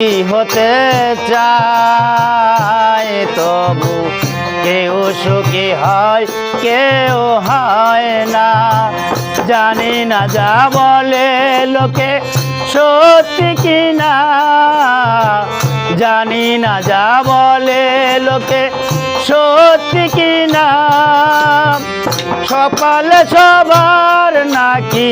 হতে চায় তবু কেউ সুখী হয়, কেউ হয় না। জানি না যা বলে লোকে সত্যি কি না জানি না যা বলে লোকে সত্যি কি না সকালে সবার নাকি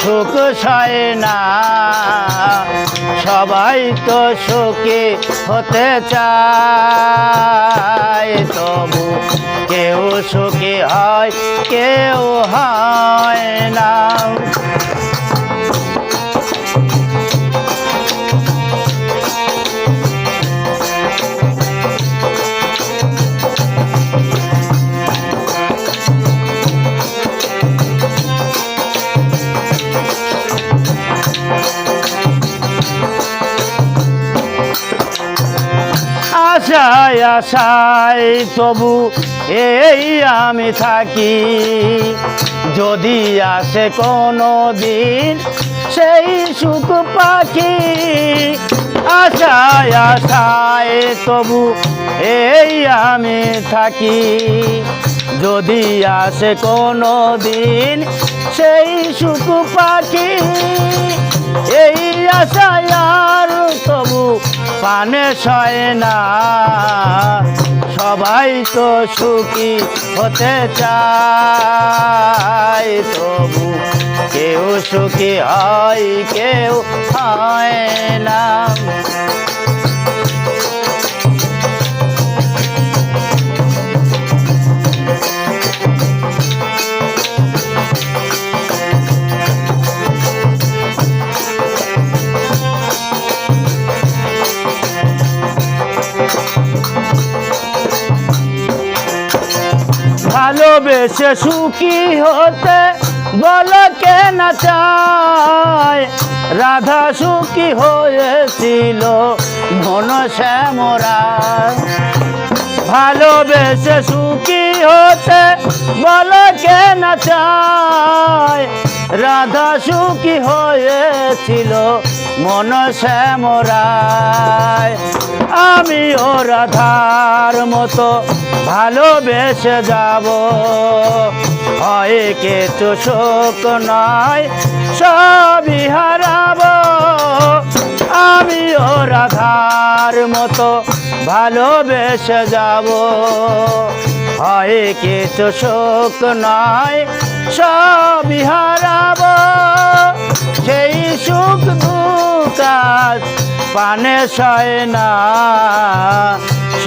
সুখ সয় না? সবাই তো সুখে হতে চায়, তবু কেউ সুখী হয়, কেউ হয় আশায় আশায়, তবু এই আমি থাকি। যদি আসে কোনো দিন সেই সুখ পাখি, আশায় আশায়, তবু এই আমি থাকি। যদি আসে কোনো দিন সেই সুখ পাখি, এই আশায় পানে সয় না। সবাই তো সুখী হতে চায় তবু কেউ সুখী হয় কেউ হয় ভালোবেসে সুখী হতে বলো কেন চায়? রাধা সুখী হয়েছিল ঘন শ্যামরা ভালোবেসে সুখী হতে বলো কেন চায়? রাধা সুখী হয়েছিল মন শ্যামরায়। আমি ও রাধার মতো ভালোবেসে যাব। হয় কেতু শোক নয়, সবই হারাব। আমি ও রাধার মতো ভালোবেসে যাব। হয় কেতু শোক নয়, সবই হারাব। সেই সুখ দুকাজ পানে সয় না।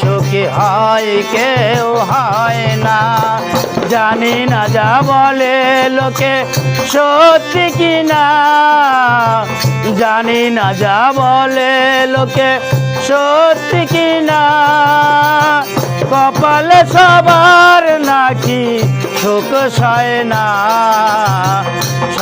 সুখী হয় কেউ হয় না। জানি না যা বলে লোকে সত্যি কি না জানি না যা বলে লোকে সত্যি কি না কপালে সবার নাকি সুখ সয় না।